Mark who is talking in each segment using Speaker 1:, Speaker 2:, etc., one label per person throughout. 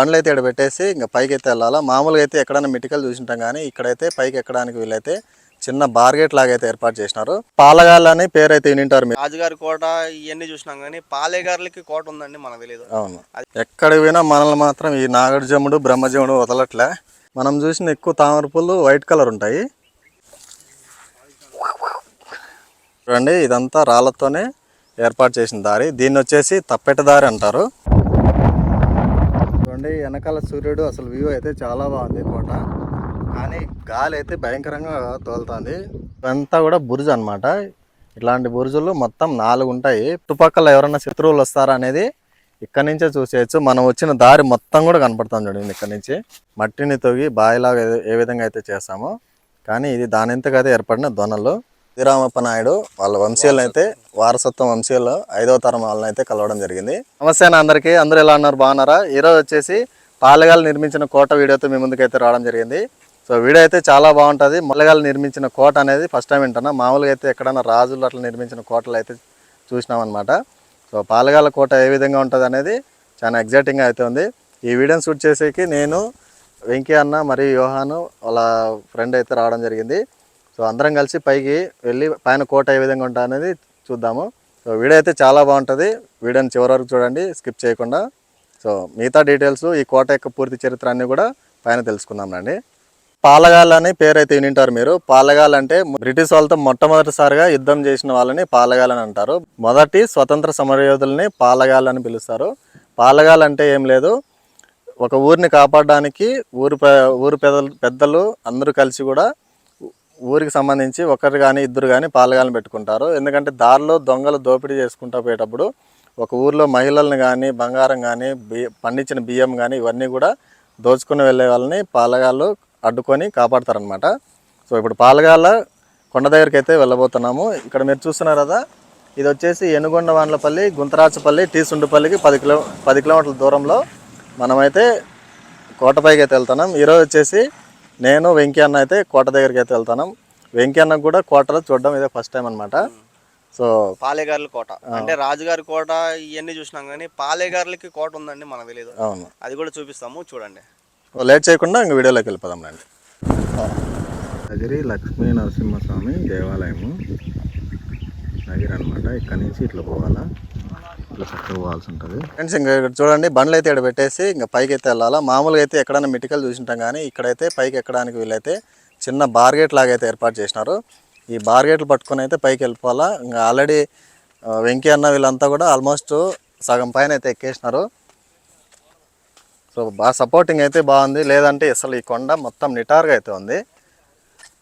Speaker 1: బండ్లు అయితే ఇక్కడ పెట్టేసి ఇంకా పైకి అయితే వెళ్ళాలా. మామూలుగా అయితే ఎక్కడైనా మిటికల్ చూసింటాం కానీ ఇక్కడైతే పైకి ఎక్కడానికి వీలైతే చిన్న బార్గేట్ లాగా అయితే ఏర్పాటు చేసినారు. పాలగాళ్ళు అని పేరు అయితే వినింటారు మీరు.
Speaker 2: రాజుగారి కోట ఇవన్నీ చూసినాం కానీ పాలేగారులకి కోట ఉందండి మనకు తెలియదు
Speaker 1: అవును. ఎక్కడ పోయినా మనల్ని మాత్రం ఈ నాగజముడు బ్రహ్మజముడు వదలట్లే. మనం చూసిన ఎక్కువ తామర పూలు వైట్ కలర్ ఉంటాయి. చూడండి ఇదంతా రాళ్ళతోనే ఏర్పాటు చేసిన దారి. దీన్ని వచ్చేసి తప్పెట దారి అంటారు. చూడండి వెనకాల సూర్యుడు అసలు వ్యూ అయితే చాలా బాగుంది కోట. కానీ గాలి అయితే భయంకరంగా తోలుతుంది. ఇదంతా కూడా బురుజు అన్నమాట. ఇట్లాంటి బురుజులు మొత్తం నాలుగు ఉంటాయి. చుట్టుపక్కల ఎవరైనా శత్రువులు వస్తారా అనేది ఇక్కడ నుంచే చూసేయచ్చు. మనం వచ్చిన దారి మొత్తం కూడా కనపడుతుంది చూడండి ఇక్కడ నుంచి. మట్టిని తొగి బావిలాగా ఏ- విధంగా అయితే చేస్తామో. కానీ ఇది దానింతకైతే ఏర్పడిన దొనలు శ్రీరామప్ప నాయుడు వాళ్ళ వంశీయులను అయితే వారసత్వం వంశీయులు ఐదవ తరం వాళ్ళని అయితే కలవడం జరిగింది. నమస్తే అందరికీ. అందరూ ఎలా ఉన్నారు? బాగున్నారా? ఈరోజు వచ్చేసి పాలగాలు నిర్మించిన కోట వీడియోతో మీ ముందుకైతే రావడం జరిగింది. సో వీడియో అయితే చాలా బాగుంటుంది. మొల్లగాలు నిర్మించిన కోట అనేది ఫస్ట్ టైం వింటున్నా. మామూలుగా అయితే ఎక్కడైనా రాజులు అట్లా నిర్మించిన కోటలు అయితే చూసినాం అనమాట సో పాలగాల కోట ఏ విధంగా ఉంటుంది అనేది చాలా ఎగ్జైటింగ్గా అయితే ఉంది. ఈ వీడియోని షూట్ చేసేకి నేను వెంకీ అన్న మరియు యోహాను వాళ్ళ ఫ్రెండ్ అయితే రావడం జరిగింది. సో అందరం కలిసి పైకి వెళ్ళి పైన కోట ఏ విధంగా ఉంటా అనేది చూద్దాము. సో వీడియో అయితే చాలా బాగుంటుంది. వీడియోని చివరి వరకు చూడండి స్కిప్ చేయకుండా. సో మిగతా డీటెయిల్స్ ఈ కోట యొక్క పూర్తి చరిత్ర అన్ని కూడా పైన తెలుసుకుందాం రండి. పాలగాల్ అని పేరు అయితే వినింటారు మీరు. పాలగాల్ అంటే బ్రిటిష్ వాళ్ళతో మొట్టమొదటిసారిగా యుద్ధం చేసిన వాళ్ళని పాలగాల్ అని అంటారు. మొదటి స్వతంత్ర సమరయోధుల్ని పాలగాల్ అని పిలుస్తారు. పాలగాల్ అంటే ఏం లేదు. ఒక ఊరిని కాపాడడానికి ఊరు ఊరు పెద్దలు పెద్దలు అందరూ కలిసి కూడా ఊరికి సంబంధించి ఒకరు కానీ ఇద్దరు కానీ పాలగాలను పెట్టుకుంటారు. ఎందుకంటే దారిలో దొంగలు దోపిడీ చేసుకుంటూ పోయేటప్పుడు ఒక ఊర్లో మహిళల్ని కానీ బంగారం కానీ బియ్య పండించిన బియ్యం కానీ ఇవన్నీ కూడా దోచుకుని వెళ్ళే వాళ్ళని పాలగాళ్ళు అడ్డుకొని కాపాడతారనమాట సో ఇప్పుడు పాలగాళ్ళ కొండ దగ్గరికి అయితే వెళ్ళబోతున్నాము. ఇక్కడ మీరు చూస్తున్నారు కదా ఇది వచ్చేసి ఎనుగొండ వాండ్లపల్లి గుంతరాచపల్లి టీ సుండుపల్లికి పది కిలో పది కిలోమీటర్ల దూరంలో మనమైతే కోటపైకి అయితే వెళ్తున్నాం. ఈరోజు వచ్చేసి నేను వెంకీ అన్న అయితే కోట దగ్గరికి అయితే వెళ్తున్నాం వెంకీ అన్నకు కూడా కోటలో చూడడం ఇదే ఫస్ట్ టైం అనమాట సో
Speaker 2: పాలేగారుల కోట. అంటే రాజుగారి కోట ఇవన్నీ చూసినాం కానీ పాలేగారులకి కోట ఉందండి మనకు తెలియదు
Speaker 1: అవును.
Speaker 2: అది కూడా చూపిస్తాము చూడండి.
Speaker 1: ఓ లేట్ చేయకుండా ఇంక వీడియోలోకి వెళ్ళిపోదాం రండి. నగిరి లక్ష్మీ నరసింహస్వామి దేవాలయము. నగిరి అనమాట ఇక్కడ నుంచి ఇట్లా పోవాలా? ఇట్లా చక్కగా పోవాల్సి ఉంటుంది. ఫ్రెండ్స్ ఇంకా ఇక్కడ చూడండి బండ్లు అయితే ఇక్కడ పెట్టేసి ఇంకా పైకి అయితే వెళ్ళాలా. మామూలుగా అయితే ఎక్కడైనా మిటికల్ చూసింటాం కానీ ఇక్కడైతే పైకి ఎక్కడానికి వీలైతే చిన్న బార్గేట్ లాగా అయితే ఏర్పాటు చేసినారు. ఈ బార్గేట్లు పట్టుకొని అయితే పైకి వెళ్ళిపోవాలా. ఇంకా ఆల్రెడీ వెంకీ అన్న వీళ్ళంతా కూడా ఆల్మోస్ట్ సగం పైన అయితే ఎక్కేసినారు. సో బాగా సపోర్టింగ్ అయితే బాగుంది. లేదంటే అసలు ఈ కొండ మొత్తం నిటారుగా అయితే ఉంది.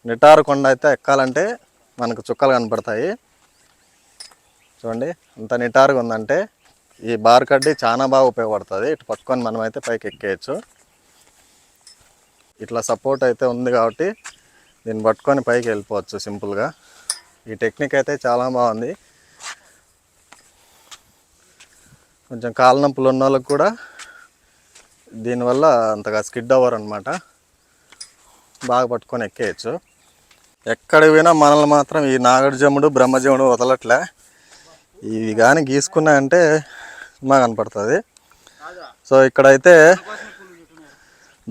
Speaker 1: నిటారు కొండ అయితే ఎక్కాలంటే మనకు చుక్కలు కనపడతాయి. చూడండి అంత నిటారుగా ఉందంటే ఈ బార్ కడ్డీ చాలా బాగా ఉపయోగపడుతుంది. ఇటు పట్టుకొని మనం అయితే పైకి ఎక్కేయచ్చు. ఇట్లా సపోర్ట్ అయితే ఉంది కాబట్టి దీన్ని పట్టుకొని పైకి వెళ్ళిపోవచ్చు సింపుల్గా ఈ టెక్నిక్ అయితే చాలా బాగుంది. కొంచెం కాళ్ళ నొప్పులు ఉన్న వాళ్ళకి కూడా దీనివల్ల అంతగా స్కిడ్ అవ్వరు అనమాట బాగా పట్టుకొని ఎక్కేయచ్చు. ఎక్కడికి పోయినా మనల్ని మాత్రం ఈ నాగజముడు బ్రహ్మజముడు వదలట్లే. ఇవి కానీ గీసుకున్నాయంటే బాగా కనపడుతుంది. సో ఇక్కడైతే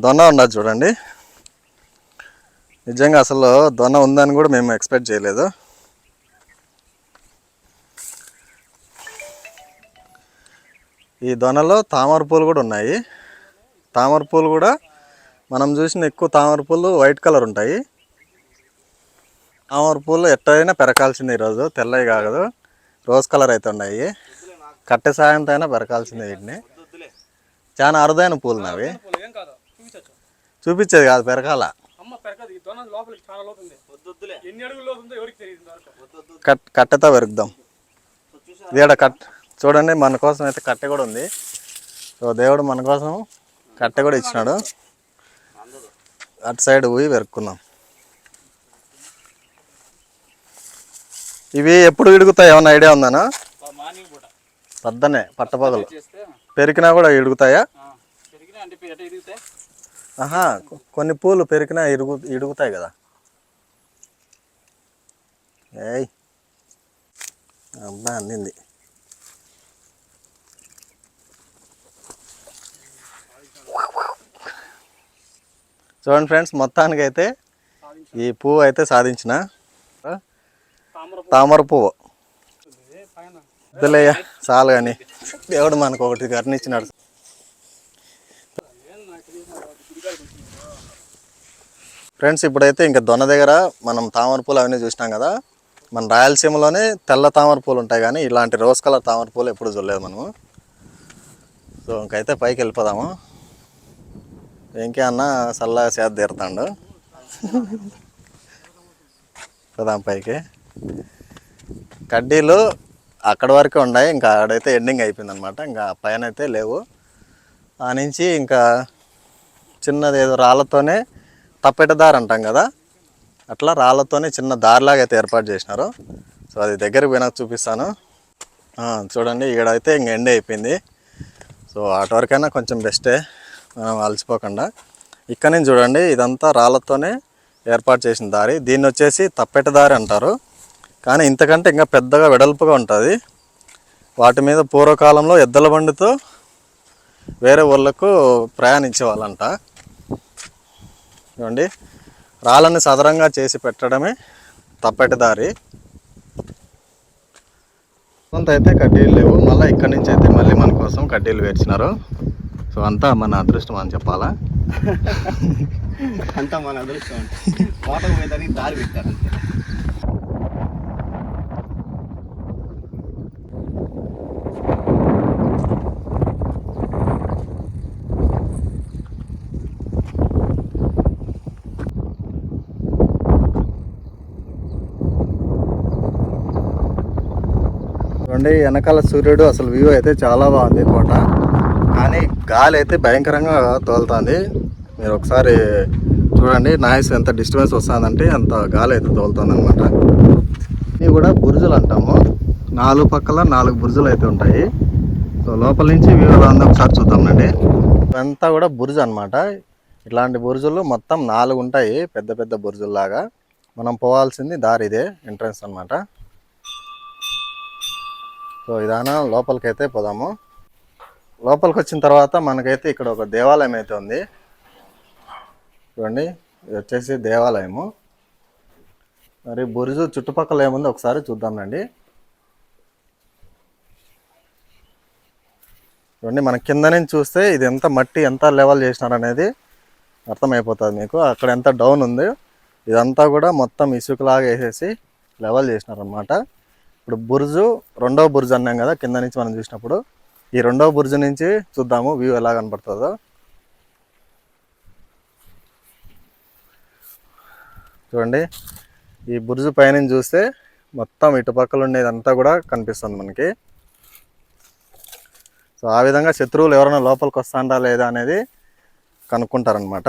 Speaker 1: దొన్న ఉన్నది చూడండి. నిజంగా అసలు దొన్న ఉందని కూడా మేము ఎక్స్పెక్ట్ చేయలేదు. ఈ దొనలో తామర పూలు కూడా ఉన్నాయి. తామర పూలు కూడా మనం చూసిన ఎక్కువ తామర పూలు వైట్ కలర్ ఉంటాయి. తామర పూలు ఎట్టయినా పెరకాల్సింది ఈరోజు తెల్లవి కాగదు. రోజ్ కలర్ అయితే ఉన్నాయి. కట్టె సాయంతో అయినా పెరకాల్సిందే వీటిని. చాలా అరుదైన పూలు నావి.
Speaker 3: ఏం కాదు. చూపించచ్చు.
Speaker 1: చూపించేది కాదు పెరకాల
Speaker 3: పెరగదు.
Speaker 1: కట్ కట్టెతో పెరుకుదాం ఇదేడ కట్ చూడండి మన కోసం అయితే కట్టె కూడా ఉంది. సో దేవుడు మన కోసం కట్టె కూడా ఇచ్చినాడు. అటు సైడ్ పోయి పెరుక్కుందాం. ఇవి ఎప్పుడు ఇడుగుతాయి? ఏమన్నా ఐడియా ఉందానా? పద్దనే పట్టపగలు. పెరికినా కూడా ఇడుగుతాయా? ఆహా కొన్ని పూలు పెరికినా ఇరుగు ఇడుగుతాయి కదా. ఏయ్ అబ్బా అందింది. చూడండి ఫ్రెండ్స్ మొత్తానికి అయితే
Speaker 3: సాధించాలి
Speaker 1: ఈ పువ్వు అయితే సాధించిన.
Speaker 3: తామర
Speaker 1: పువ్వు వద్దులేయ్యా చాలు కానీ. దేవుడు మనకు ఒకటి కరుణిచ్చినాడు
Speaker 3: వచ్చింది
Speaker 1: ఫ్రెండ్స్ ఇప్పుడైతే ఇంకా దొన దగ్గర మనం తామర పూలు అవన్నీ చూసినాం కదా. మన రాయలసీమలోనే తెల్ల తామర పూలు ఉంటాయి కానీ ఇలాంటి రోజ్ కలర్ తామర పూలు ఎప్పుడు చూడలేదు మనము. సో ఇంకైతే పైకి వెళ్ళిపోదాము. ఇంకే అన్న చల్లగా సేద తీరుతాడు. పోదాం పైకి. కడ్డీలు అక్కడ వరకే ఉన్నాయి. ఇంకా ఆడైతే ఎండింగ్ అయిపోయింది అనమాట ఇంకా పైన అయితే లేవు. ఆ నుంచి ఇంకా చిన్నది ఏదో రాళ్ళతోనే తప్పెట దారి అంటాం కదా. అట్లా రాళ్ళతోనే చిన్న దారిలాగా అయితే ఏర్పాటు చేసినారు. సో అది దగ్గరికి పోయినాక చూపిస్తాను. చూడండి చూడండి అయితే ఇంక ఎండ్ అయిపోయింది. సో అటు వరకైనా కొంచెం బెస్టే. మనం అలసిపోకుండా. ఇక్కడ నుంచి చూడండి ఇదంతా రాళ్ళతోనే ఏర్పాటు చేసిన దారి. దీన్ని వచ్చేసి తప్పెట దారి అంటారు. కానీ ఇంతకంటే ఇంకా పెద్దగా వెడల్పుగా ఉంటుంది. వాటి మీద పూర్వకాలంలో ఎద్దల బండితో వేరే ఊళ్ళకు ప్రయాణించే వాళ్ళంట చూడండి రాళ్ళని సదరంగా చేసి పెట్టడమే తప్పెట దారి. కొంత అయితే కడ్డీలు లేవు. మళ్ళీ ఇక్కడి నుంచి అయితే మళ్ళీ మన కోసం కడ్డీలు వేర్చినారు. సో అంతా మన అదృష్టం అని చెప్పాలా?
Speaker 2: అంతా మన అదృష్టం. వాటర్ పోయేదానికి దారి పెట్టారు. అంతే
Speaker 1: చూడండి వెనకాల సూర్యుడు అసలు వ్యూ అయితే చాలా బాగుంది కోట. కానీ గాలి అయితే భయంకరంగా తోలుతుంది. మీరు ఒకసారి చూడండి నాయిస్ ఎంత డిస్టర్బెన్స్ వస్తుందంటే అంత గాలి అయితే తోలుతుంది అనమాట ఇవి కూడా బురుజులు అంటాము. నాలుగు పక్కల నాలుగు బురుజులు అయితే ఉంటాయి. సో లోపల నుంచి వ్యూ ఎలా ఉందో ఒకసారి చూద్దామండి ఇదంతా కూడా బురుజు అనమాట ఇట్లాంటి బురుజులు మొత్తం నాలుగు ఉంటాయి పెద్ద పెద్ద బురుజుల్లాగా. మనం పోవాల్సింది దారి ఇదే ఎంట్రన్స్ అనమాట సో ఇదాన లోపలికైతే పోదాము. లోపలికి వచ్చిన తర్వాత మనకైతే ఇక్కడ ఒక దేవాలయం అయితే ఉంది. చూడండి ఇది వచ్చేసి దేవాలయము. మరి బురుజు చుట్టుపక్కల ఏముందో ఒకసారి చూద్దామండి చూడండి మన కింద నుంచి చూస్తే ఇది ఎంత మట్టి ఎంత లెవెల్ చేసినారనేది అర్థమైపోతుంది మీకు. అక్కడ ఎంత డౌన్ ఉంది ఇదంతా కూడా మొత్తం ఇసుకలాగా వేసేసి లెవెల్ చేసినారనమాట ఇప్పుడు బుర్జు రెండవ బుర్జు అన్నాం కదా కింద నుంచి మనం చూసినప్పుడు. ఈ రెండవ బుర్జు నుంచి చూద్దాము వ్యూ ఎలా కనపడుతుందో. చూడండి ఈ బుర్జు పైన చూస్తే మొత్తం ఇటుపక్కల ఉండేదంతా కూడా కనిపిస్తుంది మనకి. సో ఆ విధంగా శత్రువులు ఎవరైనా లోపలికి వస్తాండా లేదా అనేది కనుక్కుంటారనమాట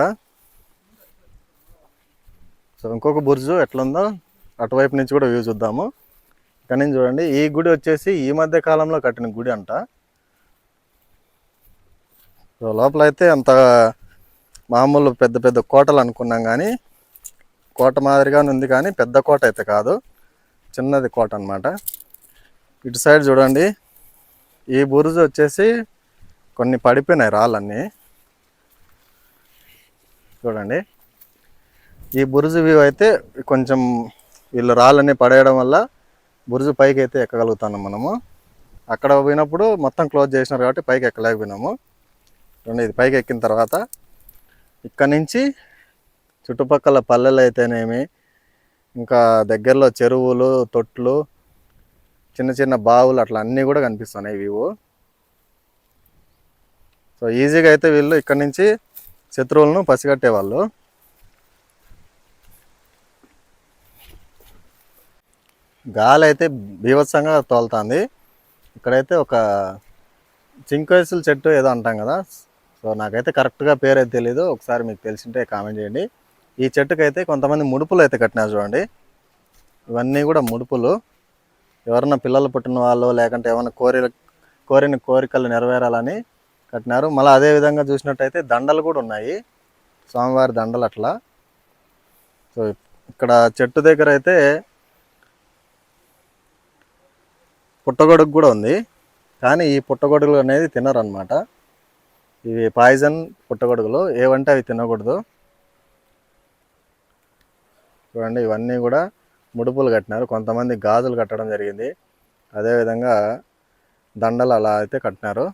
Speaker 1: సో ఇంకొక బుర్జు ఎట్లుందో అటువైపు నుంచి కూడా వ్యూ చూద్దాము. ఇక్కడ నుంచి చూడండి ఈ గుడి వచ్చేసి ఈ మధ్య కాలంలో కట్టిన గుడి అంట. సో లోపల అయితే అంత మామూలు పెద్ద పెద్ద కోటలు అనుకున్నాం కానీ కోట మాదిరిగానే ఉంది కానీ పెద్ద కోట అయితే కాదు. చిన్నది కోట అన్నమాట. ఇటు సైడ్ చూడండి ఈ బురుజు వచ్చేసి కొన్ని పడిపోయినాయి రాళ్ళన్నీ. చూడండి ఈ బురుజు వ్యూ అయితే కొంచెం వీళ్ళు రాళ్ళన్నీ పడేయడం వల్ల బురుజు పైకి అయితే ఎక్కగలుగుతాను మనము. అక్కడ పోయినప్పుడు మొత్తం క్లోజ్ చేసినారు కాబట్టి పైకి ఎక్కలేకపోయినాము. రెండు ఇది పైకి ఎక్కిన తర్వాత ఇక్కడ నుంచి చుట్టుపక్కల పల్లెలు అయితేనేమి ఇంకా దగ్గరలో చెరువులు తొట్లు చిన్న చిన్న బావులు అట్లా అన్నీ కూడా కనిపిస్తున్నాయి వ్యూ. సో ఈజీగా అయితే వీళ్ళు ఇక్కడ నుంచి శత్రువులను పసిగట్టేవాళ్ళు. గాలి అయితే బీభత్సంగా తోలుతుంది. ఇక్కడైతే ఒక చింకేసుల చెట్టు ఏదో అంటాం కదా. సో నాకైతే కరెక్ట్గా పేరు అయితే తెలీదు. ఒకసారి మీకు తెలిసింటే కామెంట్ చేయండి. ఈ చెట్టుకైతే కొంతమంది ముడుపులు అయితే కట్టినారు చూడండి. ఇవన్నీ కూడా ముడుపులు. ఎవరన్నా పిల్లలు పుట్టిన వాళ్ళు లేకుంటే ఏమైనా కోరి కోరిన కోరికలు నెరవేరాలని కట్టినారు. మళ్ళీ అదే విధంగా చూసినట్టయితే దండలు కూడా ఉన్నాయి. స్వామివారి దండలు అట్లా. సో ఇక్కడ చెట్టు దగ్గర అయితే పుట్టగొడుగు కూడా ఉంది. కానీ ఈ పుట్టగొడుగులు అనేది తినరనమాట ఇవి పాయిజన్ పుట్టగొడుగులు. ఏవంటే అవి తినకూడదు. చూడండి ఇవన్నీ కూడా ముడుపులు కట్టినారు. కొంతమంది గాజులు కట్టడం జరిగింది. అదేవిధంగా దండలు అలా అయితే కట్టినారు.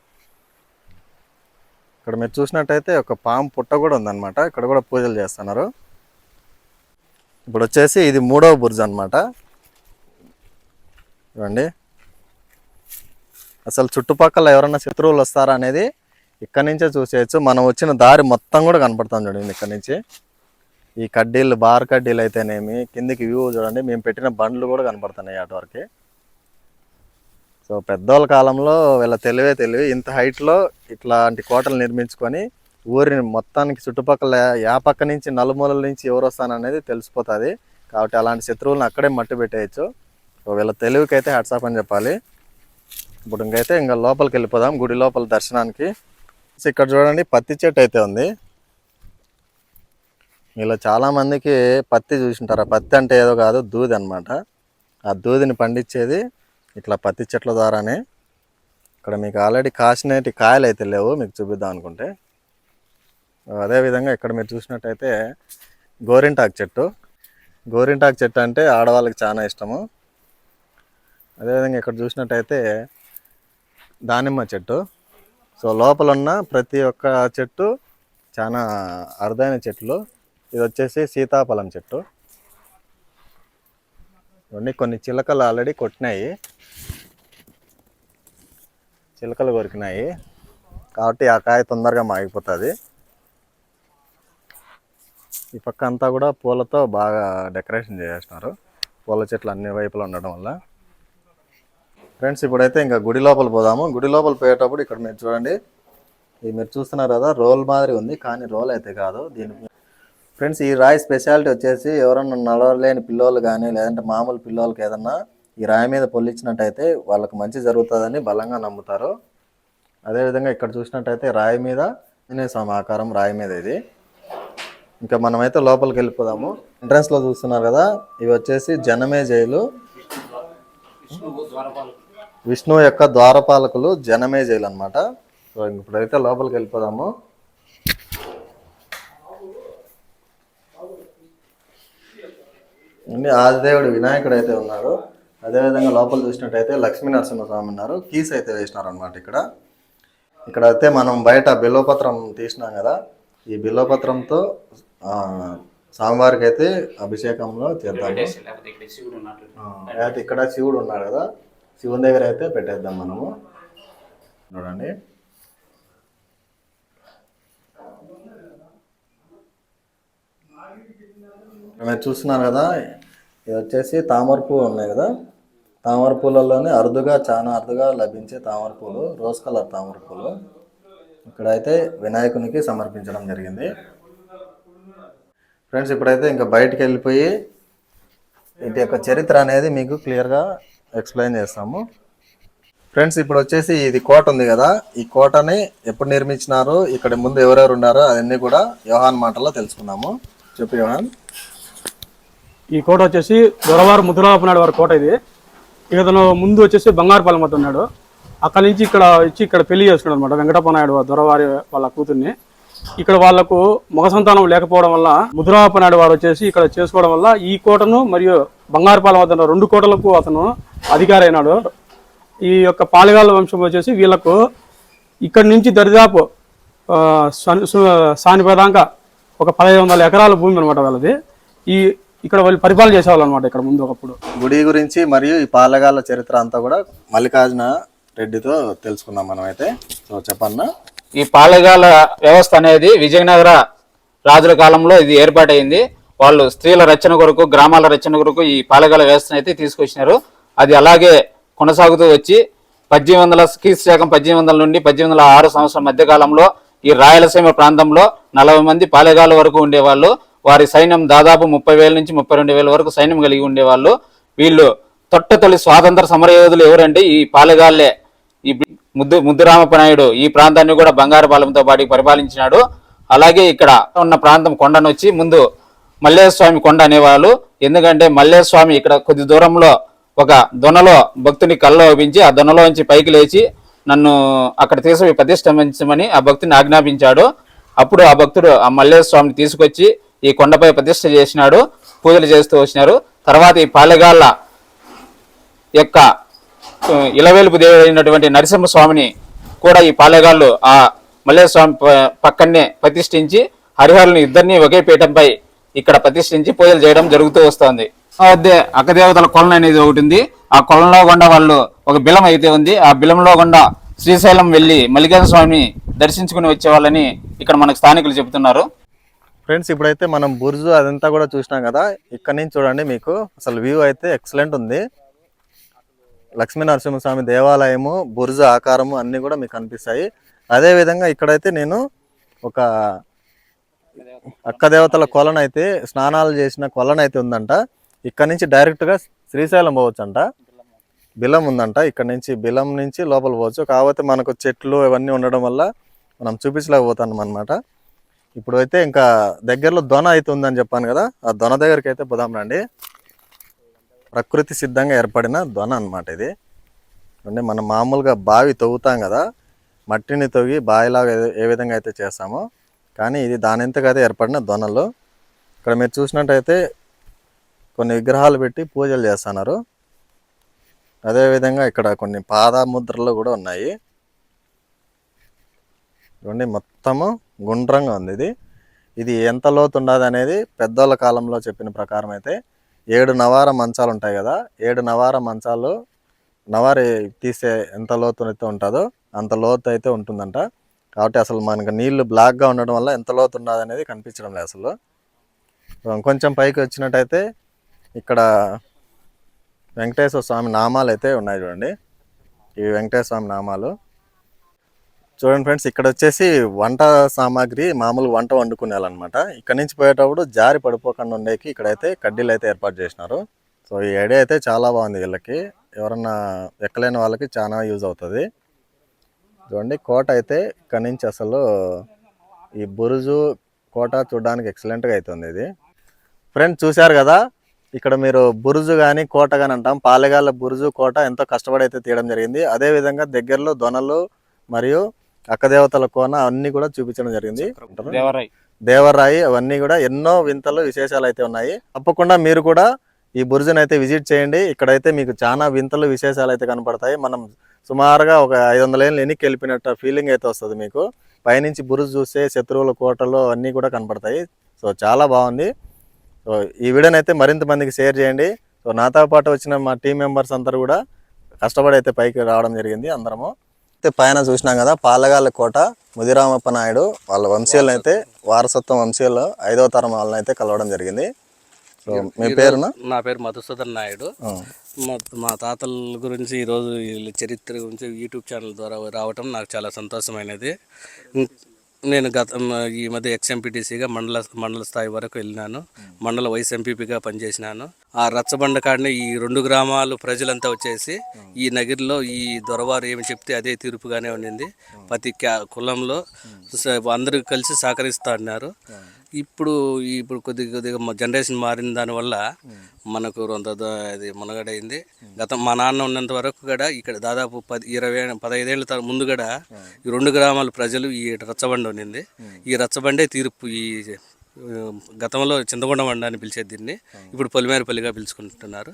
Speaker 1: ఇక్కడ మీరు చూసినట్టయితే ఒక పాము పుట్ట కూడా ఉందన్నమాట. ఇక్కడ కూడా పూజలు చేస్తున్నారు. ఇప్పుడు వచ్చేసి ఇది మూడవ బుర్జ్ అనమాట చూడండి. అసలు చుట్టుపక్కల ఎవరైనా శత్రువులు వస్తారా అనేది ఇక్కడ నుంచే చూసేయచ్చు. మనం వచ్చిన దారి మొత్తం కూడా కనపడతాం చూడండి ఇక్కడ నుంచి. ఈ కడ్డీలు బార్ కడ్డీలు అయితేనేమి కిందికి వ్యూ చూడండి మేము పెట్టిన బండ్లు కూడా కనపడుతున్నాయి అటు వరకు. సో పెద్దోళ్ళ కాలంలో వీళ్ళ తెలివే తెలివి ఇంత హైట్లో ఇట్లాంటి కోటలు నిర్మించుకొని ఊరిని మొత్తానికి చుట్టుపక్కల యా పక్క నుంచి నలుమూలల నుంచి ఎవరు వస్తాననేది తెలిసిపోతుంది. కాబట్టి అలాంటి శత్రువులను అక్కడే మట్టి పెట్టేయచ్చు సో వీళ్ళ తెలివికైతే హ్యాట్సాప్ అని చెప్పాలి. ఇప్పుడు ఇంకైతే ఇంకా లోపలికి వెళ్ళిపోదాం గుడి లోపల దర్శనానికి. సో ఇక్కడ చూడండి పత్తి చెట్టు అయితే ఉంది. మీలో చాలామందికి పత్తి చూసింటారు. ఆ పత్తి అంటే ఏదో కాదు దూది అనమాట ఆ దూదిని పండించేది ఇట్లా పత్తి చెట్ల ద్వారానే. ఇక్కడ మీకు ఆల్రెడీ కాసినటి కాయలు అయితే లేవు మీకు చూపిద్దాం అనుకుంటే. అదేవిధంగా ఇక్కడ మీరు చూసినట్టయితే గోరింటాకు చెట్టు. గోరింటాకు చెట్టు అంటే ఆడవాళ్ళకి చాలా ఇష్టము. అదేవిధంగా ఇక్కడ చూసినట్టయితే దానిమ్మ చెట్టు. సో లోపల ఉన్న ప్రతి ఒక్క చెట్టు చాలా అరుదైన చెట్లు. ఇది వచ్చేసి సీతాఫలం చెట్టు. ఇవన్నీ కొన్ని చిలకలు ఆల్రెడీ కొట్టినాయి. చిలకలు కొరికినాయి. కాబట్టి ఆ కాయ తొందరగా మాగిపోతుంది. ఈ పక్క అంతా కూడా పూలతో బాగా డెకరేషన్ చేసేస్తున్నారు. పూల చెట్లు అన్ని వైపులా ఉండడం వల్ల. ఫ్రెండ్స్ ఇప్పుడైతే ఇంకా గుడి లోపల పోదాము. గుడి లోపల పోయేటప్పుడు ఇక్కడ మీరు చూడండి. ఇది మీరు చూస్తున్నారు కదా రోల్ మాదిరి ఉంది కానీ రోల్ అయితే కాదు. దీని ఫ్రెండ్స్ ఈ రాయి స్పెషాలిటీ వచ్చేసి ఎవరన్నా నడవలేని పిల్లోలు కానీ లేదంటే మామూలు పిల్లోళ్ళకి ఏదన్నా ఈ రాయి మీద పొల్లించినట్టయితే వాళ్ళకి మంచి జరుగుతుందని బలంగా నమ్ముతారు. అదేవిధంగా ఇక్కడ చూసినట్టయితే రాయి మీద ఆంజనేయ స్వామి ఆకారం రాయి మీద ఇది. ఇంకా మనమైతే లోపలికి వెళ్ళిపోదాము. ఎంట్రన్స్లో చూస్తున్నారు కదా ఇవి వచ్చేసి జనమే జైలు. విష్ణువు యొక్క ద్వారపాలకులు జనమే జైలు అనమాట సో ఇప్పుడైతే లోపలికి వెళ్ళిపోదాము. అండి ఆదిదేవుడు వినాయకుడు అయితే ఉన్నాడు అదేవిధంగా లోపల చూసినట్టయితే లక్ష్మీ నరసింహస్వామి ఉన్నారు. కీస్ అయితే వేసినారు అనమాట ఇక్కడ. ఇక్కడ అయితే మనం బయట బిల్వపత్రం తీసినాం కదా. ఈ బిల్వపత్రంతో ఆ, స్వామివారికి అయితే అభిషేకంలో చేద్దాము అయితే ఇక్కడ శివుడు ఉన్నాడు కదా. శివుని దగ్గర అయితే పెట్టేద్దాం మనము. చూడండి. మీరు చూస్తున్నారు కదా? ఇది వచ్చేసి తామర పువ్వు ఉన్నాయి కదా? తామర పూలలోనే అరుదుగా చాలా అరుదుగా లభించే తామర పూలు రోజ్ కలర్ తామర పూలు. ఇక్కడైతే వినాయకునికి సమర్పించడం జరిగింది. ఫ్రెండ్స్ ఇప్పుడైతే ఇంకా బయటికి వెళ్ళిపోయి వీటి యొక్క చరిత్ర అనేది మీకు క్లియర్గా ఎక్స్ప్లెయిన్ చేస్తాము. ఫ్రెండ్స్ ఇప్పుడు వచ్చేసి ఇది కోట ఉంది కదా ఈ కోటని ఎప్పుడు నిర్మించినారు ఇక్కడ ముందు ఎవరెవరు ఉన్నారో అవన్నీ కూడా యోహాన్ మాటల్లో తెలుసుకున్నాము చెప్పు యోహాన్.
Speaker 3: ఈ కోట వచ్చేసి దొరవారు ముద్రలాపనాడు వారి కోట ఇది. ఇతను ముందు వచ్చేసి బంగారుపాలెం వద్ద ఉన్నాడు. అక్కడ నుంచి ఇక్కడ వచ్చి ఇక్కడ పెళ్ళి చేసుకున్నాడు అనమాట వెంకటప్ప నాయుడు దొరవారి వాళ్ళ కూతుర్ని. ఇక్కడ వాళ్ళకు మగ సంతానం లేకపోవడం వల్ల ముద్రలాప నాయుడు వారు వచ్చేసి ఇక్కడ చేసుకోవడం వల్ల ఈ కోటను మరియు బంగారుపాలెం వద్ద రెండు కోటలకు అతను అధికారి అయినాడు ఈ యొక్క పాలెగాళ్ళ వంశం వచ్చేసి వీళ్ళకు ఇక్కడి నుంచి దరిదాపు సానిపదాకా ఒక పదహైదు వందల ఎకరాల భూమి అనమాట వాళ్ళది. ఈ ఇక్కడ వాళ్ళు పరిపాలన చేసేవాళ్ళు అనమాట ఇక్కడ ముందు ఒకప్పుడు.
Speaker 1: గుడి గురించి మరియు ఈ పాలగాల చరిత్ర అంతా కూడా మల్లికార్జున రెడ్డితో తెలుసుకుందాం మనం అయితే సో చెప్పన్నా?
Speaker 4: ఈ పాలెగాల వ్యవస్థ అనేది విజయనగర రాజుల కాలంలో ఇది ఏర్పాటైంది వాళ్ళు స్త్రీల రచన కొరకు గ్రామాల రచన కొరకు ఈ పాలెగాల వ్యవస్థను అయితే తీసుకొచ్చినారు. అది అలాగే కొనసాగుతూ వచ్చి పద్దెనిమిది వందల క్రీస్తు శకం పద్దెనిమిది వందల నుండి పద్దెనిమిది వందల ఆరు సంవత్సరం మధ్యకాలంలో ఈ రాయలసీమ ప్రాంతంలో నలభై మంది పాలెగాల వరకు ఉండేవాళ్ళు. వారి సైన్యం దాదాపు ముప్పై వేల నుంచి ముప్పై రెండు వేల వరకు సైన్యం కలిగి ఉండేవాళ్ళు. వీళ్ళు తొట్ట తొలి స్వాతంత్ర సమరయోధులు ఎవరంటే ఈ పాలెగాళ్ళే ఈ ముద్దు ముద్దురామప్ప నాయుడు ఈ ప్రాంతాన్ని కూడా బంగారుపాలెంతో పాటు పరిపాలించినాడు. అలాగే ఇక్కడ ఉన్న ప్రాంతం కొండను వచ్చి ముందు మల్లేశ్వర కొండ అనేవాళ్ళు. ఎందుకంటే మల్లేశ్వర ఇక్కడ కొద్ది దూరంలో ఒక దొనలో భక్తుని కళ్ళలో ఒప్పించి ఆ దొనలో నుంచి పైకి లేచి నన్ను అక్కడ తీసుకు ప్రతిష్ఠించమని ఆ భక్తుని ఆజ్ఞాపించాడు. అప్పుడు ఆ భక్తుడు ఆ మల్లేశ్వర స్వామిని తీసుకొచ్చి ఈ కొండపై ప్రతిష్ఠ చేసినాడు పూజలు చేస్తూ వచ్చినారు. తర్వాత ఈ పాలెగాళ్ళ యొక్క ఇలవేలుపు దేవుడు అయినటువంటి నరసింహస్వామిని కూడా ఈ పాలెగాళ్ళు ఆ మల్లేశ్వరస్వామి పక్కనే ప్రతిష్ఠించి హరిహరుని ఇద్దరిని ఒకే పీఠంపై ఇక్కడ ప్రతిష్ఠించి పూజలు చేయడం జరుగుతూ వస్తోంది. అదే అక్కదేవతల కొలను అనేది ఒకటి ఉంది ఆ కొలంలో గుండా వాళ్ళు ఒక బిలం అయితే ఉంది. ఆ బిలంలో గుండా శ్రీశైలం వెళ్ళి మల్లికార్జున స్వామిని దర్శించుకుని వచ్చేవాళ్ళని ఇక్కడ మనకు స్థానికులు చెబుతున్నారు.
Speaker 1: ఫ్రెండ్స్ ఇప్పుడైతే మనం బుర్జు అదంతా కూడా చూసినాం కదా. ఇక్కడ నుంచి చూడండి మీకు. అసలు వ్యూ అయితే ఎక్సలెంట్ ఉంది. లక్ష్మీ నరసింహస్వామి దేవాలయము బుర్జు ఆకారము అన్నీ కూడా మీకు కనిపిస్తాయి. అదేవిధంగా ఇక్కడైతే నేను ఒక అక్క దేవతల కొలను అయితే స్నానాలు చేసిన కొలను అయితే ఉందంట. ఇక్కడ నుంచి డైరెక్ట్గా శ్రీశైలం పోవచ్చు అంట బిలం ఉందంట. ఇక్కడ నుంచి బిలం నుంచి లోపల పోవచ్చు. కాకపోతే మనకు చెట్లు ఇవన్నీ ఉండడం వల్ల మనం చూపించలేకపోతాం అనమాట ఇప్పుడు అయితే ఇంకా దగ్గరలో దొన అయితే ఉందని చెప్పాను కదా. ఆ దొన దగ్గరికి అయితే పోదాం రండి. ప్రకృతి సిద్ధంగా ఏర్పడిన దొన అనమాట ఇది. అంటే మనం మామూలుగా బావి తవ్వుతాం కదా. మట్టిని తవ్వి బావిలాగా ఏ- ఏ విధంగా అయితే చేస్తామో. కానీ ఇది దానింతగా అయితే ఏర్పడిన దొనలు ఇక్కడ మీరు చూసినట్టయితే కొన్ని విగ్రహాలు పెట్టి పూజలు చేస్తున్నారు. అదేవిధంగా ఇక్కడ కొన్ని పాదముద్రలు కూడా ఉన్నాయి. చూడండి మొత్తము గుండ్రంగా ఉంది ఇది. ఇది ఎంత లోతు ఉండదు అనేది పెద్దోళ్ళ కాలంలో చెప్పిన ప్రకారం అయితే ఏడు నవార మంచాలు ఉంటాయి కదా ఏడు నవార మంచాలు నవారి తీసే ఎంత లోతు అయితే ఉంటుందో అంత లోతు అయితే ఉంటుందంట. కాబట్టి అసలు మనకు నీళ్ళు బ్లాక్గా ఉండడం వల్ల ఎంత లోతు ఉన్నది అనేది కనిపించడం లేదు అసలు. కొంచెం పైకి వచ్చినట్టయితే ఇక్కడ వెంకటేశ్వర స్వామి నామాలు అయితే ఉన్నాయి చూడండి. ఇవి వెంకటేశ్వర స్వామి నామాలు. చూడండి ఫ్రెండ్స్ ఇక్కడ వచ్చేసి వంట సామాగ్రి మామూలు వంట వండుకునేయాలన్నమాట. ఇక్కడ నుంచి పోయేటప్పుడు జారి పడిపోకుండా ఉండేకి ఇక్కడైతే కడ్డీలు అయితే ఏర్పాటు చేసినారు. సో ఈ ఐడియా అయితే చాలా బాగుంది వీళ్ళకి. ఎవరన్నా ఎక్కలేని వాళ్ళకి చాలా యూజ్ అవుతుంది. చూడండి కోట అయితే ఇక్కడ నుంచి అసలు ఈ బురుజు కోట చూడడానికి ఎక్సలెంట్గా అవుతుంది ఇది. ఫ్రెండ్స్ చూశారు కదా? ఇక్కడ మీరు బురుజు కానీ కోట కానీ అంటాం. పాలెగాల బురుజు కోట ఎంతో కష్టపడి అయితే తీయడం జరిగింది. అదే విధంగా దగ్గరలో దొనలు మరియు అక్కదేవతల కోన అన్ని కూడా చూపించడం జరిగింది.
Speaker 4: దేవరాయ్.
Speaker 1: దేవరాయి అవన్నీ కూడా ఎన్నో వింతలు విశేషాలు అయితే ఉన్నాయి. తప్పకుండా మీరు కూడా ఈ బురుజుని అయితే విజిట్ చేయండి. ఇక్కడైతే మీకు చాలా వింతలు విశేషాలు అయితే కనపడతాయి. మనం సుమారుగా ఒక ఐదు వందల ఏళ్ళు ఎన్నికి వెళ్ళిపోయినట్టు ఫీలింగ్ అయితే వస్తుంది మీకు. పైనుంచి బురుజు చూస్తే శత్రువుల కోటలు అన్నీ కూడా కనపడతాయి. సో చాలా బాగుంది. సో ఈ వీడియోని అయితే మరింత మందికి షేర్ చేయండి. సో నాతో పాటు వచ్చిన మా టీం మెంబర్స్ అందరూ కూడా కష్టపడి అయితే పైకి రావడం జరిగింది అందరము. అయితే పైన చూసినాం కదా పాలగాల కోట ముదిరామప్ప నాయుడు వాళ్ళ వంశీయులను అయితే వారసత్వం వంశీయులు ఐదవ తరం వాళ్ళని అయితే కలవడం జరిగింది. సో మీ పేరున?
Speaker 5: నా పేరు మధుసూదన్ నాయుడు. మా మా తాతల గురించి ఈరోజు వీళ్ళ చరిత్ర గురించి యూట్యూబ్ ఛానల్ ద్వారా రావటం నాకు చాలా సంతోషమైనది. నేను గత ఈ మధ్య ఎక్స్ఎంపీటీసీగా మండల మండల స్థాయి వరకు వెళ్ళినాను. మండల వైస్ ఎంపీపీగా పనిచేసినాను. ఆ రచ్చబండ కాడనే ఈ రెండు గ్రామాలు ప్రజలంతా వచ్చేసి ఈ నగిరిలో ఈ దొరవారు ఏమి చెప్తే అదే తీర్పుగానే ఉండింది. ప్రతి క్యా కులంలో అందరూ కలిసి సహకరిస్తా అన్నారు. ఇప్పుడు ఇప్పుడు కొద్దిగా కొద్దిగా జనరేషన్ మారిన దానివల్ల మనకు రొంత అది మునగడైంది. గతం మా నాన్న ఉన్నంత వరకు కూడా ఇక్కడ దాదాపు పది ఇరవై పదహైదేళ్ళ తర- ముందు కూడా ఈ రెండు గ్రామాల ప్రజలు ఈ రచ్చబండ ఉన్నింది ఈ రచ్చబండే తీర్పు ఈ గతంలో చింతకొండ బండ అని పిలిచేది దీన్ని. ఇప్పుడు పొలిమేరపల్లిగా పిలుచుకుంటున్నారు.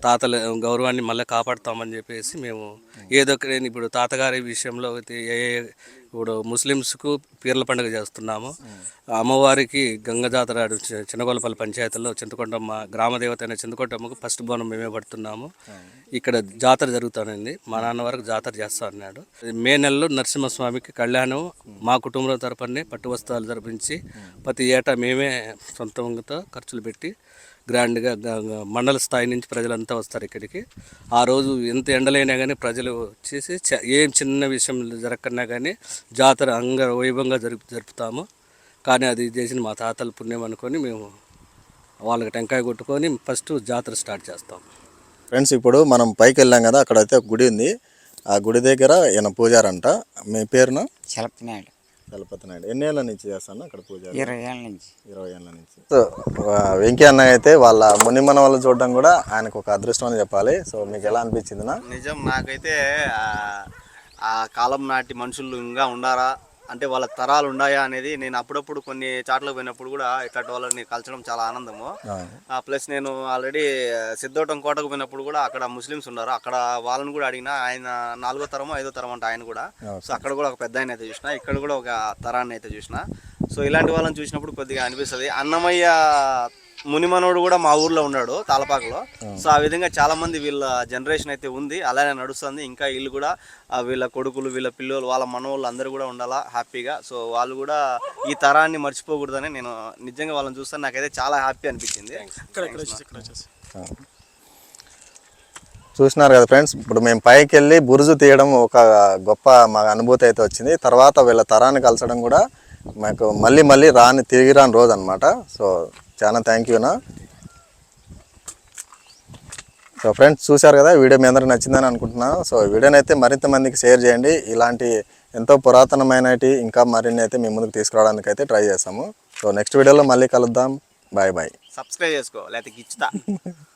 Speaker 5: తాతల గౌరవాన్ని మళ్ళీ కాపాడుతామని చెప్పేసి మేము ఏదో ఇప్పుడు తాతగారి విషయంలో ఏ- ఇప్పుడు ముస్లిమ్స్కు పీర్ల పండుగ చేస్తున్నాము. అమ్మవారికి గంగ జాతర చిన్నగోలపల్లి పంచాయతీలో చింతకొండమ్మ గ్రామ దేవత అయిన చింతకొండమ్మకు ఫస్ట్ బోనం మేమే పడుతున్నాము. ఇక్కడ జాతర జరుగుతానండి. మా నాన్న వరకు జాతర చేస్తా అన్నాడు. మే నెలలో నరసింహస్వామికి కళ్యాణం మా కుటుంబం తరపునే పట్టు వస్త్రాలు జరిపించి ప్రతి ఏటా మేమే సొంతంగా ఖర్చులు పెట్టి గ్రాండ్గా మండల స్థాయి నుంచి ప్రజలంతా వస్తారు ఇక్కడికి. ఆ రోజు ఎంత ఎండలైనా కానీ ప్రజలు వచ్చేసి ఏం చిన్న విషయం జరగకన్నా కానీ జాతర అంగ వైభవంగా జరుపు జరుపుతాము. కానీ అది చేసిన మా తాతల పుణ్యం అనుకొని మేము వాళ్ళకి టెంకాయ కొట్టుకొని ఫస్ట్ జాతర స్టార్ట్ చేస్తాం.
Speaker 1: ఫ్రెండ్స్ ఇప్పుడు మనం పైకి వెళ్ళాం కదా అక్కడైతే ఒక గుడి ఉంది. ఆ గుడి దగ్గర ఈయన పూజారంట. మీ పేరున?
Speaker 6: చలపనాడు
Speaker 1: చలపతి నాయుడు ఎన్ని ఏళ్ళ నుంచి చేస్తాను అక్కడ పూజారి
Speaker 6: ఇరవై ఏళ్ళ నుంచి.
Speaker 1: ఇరవై ఏళ్ళ నుంచి. సో ఆ, వెంకీ అన్న అయితే వాళ్ళ మునిమన వాళ్ళు చూడడం కూడా ఆయనకు ఒక అదృష్టం అని చెప్పాలి. సో మీకు ఎలా అనిపించింది నా?
Speaker 2: నిజం నాకైతే ఆ- ఆ కాలం నాటి మనుషులు ఇంకా ఉండారా? అంటే వాళ్ళ తరాలు ఉన్నాయా అనేది నేను అప్పుడప్పుడు కొన్ని చాట్లకు పోయినప్పుడు కూడా ఇట్లాంటి వాళ్ళని కలచడం చాలా ఆనందము.
Speaker 1: ఆ.
Speaker 2: ప్లస్ నేను ఆల్రెడీ సిద్ధోటం కోటకు పోయినప్పుడు కూడా అక్కడ ముస్లిమ్స్ ఉన్నారు. అక్కడ వాళ్ళని కూడా అడిగిన ఆయన నాలుగో తరమో ఐదో తరం అంట ఆయన కూడా. సో అక్కడ కూడా ఒక పెద్ద ఆయన అయితే చూసిన ఇక్కడ కూడా ఒక తరాన్ని అయితే చూసిన. సో ఇలాంటి వాళ్ళని చూసినప్పుడు కొద్దిగా అనిపిస్తుంది. అన్నమయ్య మునిమనోడు కూడా మా ఊర్లో ఉన్నాడు తాలపాకలో సో ఆ విధంగా చాలా మంది వీళ్ళ జనరేషన్ అయితే ఉంది. అలానే నడుస్తుంది. ఇంకా వీళ్ళు కూడా వీళ్ళ కొడుకులు వీళ్ళ పిల్లలు వాళ్ళ మనవాళ్ళు అందరూ కూడా ఉండాలా హ్యాపీగా. సో వాళ్ళు కూడా ఈ తరాన్ని మర్చిపోకూడదని నేను నిజంగా వాళ్ళని చూస్తాను నాకైతే చాలా హ్యాపీ అనిపించింది.
Speaker 1: చూసినారు కదా ఫ్రెండ్స్ ఇప్పుడు మేము పైకి వెళ్ళి బురుజు తీయడం ఒక గొప్ప మా అనుభూతి అయితే వచ్చింది. తర్వాత వీళ్ళ తరాన్ని కలసడం కూడా మాకు మళ్ళీ మళ్ళీ రాని తిరిగి రాని రోజు అనమాట సో చాలా థ్యాంక్ యూనా సో ఫ్రెండ్స్ చూశారు కదా వీడియో మీ అందరికి నచ్చిందని అనుకుంటున్నాను సో వీడియోని అయితే మరింత మందికి షేర్ చేయండి. ఇలాంటి ఎంతో పురాతనమైనటి ఇంకా మరిన్ని అయితే మీ ముందుకు తీసుకురావడానికి అయితే ట్రై చేస్తాము. సో నెక్స్ట్ వీడియోలో మళ్ళీ కలుద్దాం. బాయ్ బాయ్
Speaker 2: సబ్స్క్రైబ్ చేసుకో లేకపోతే గిచ్చుతా.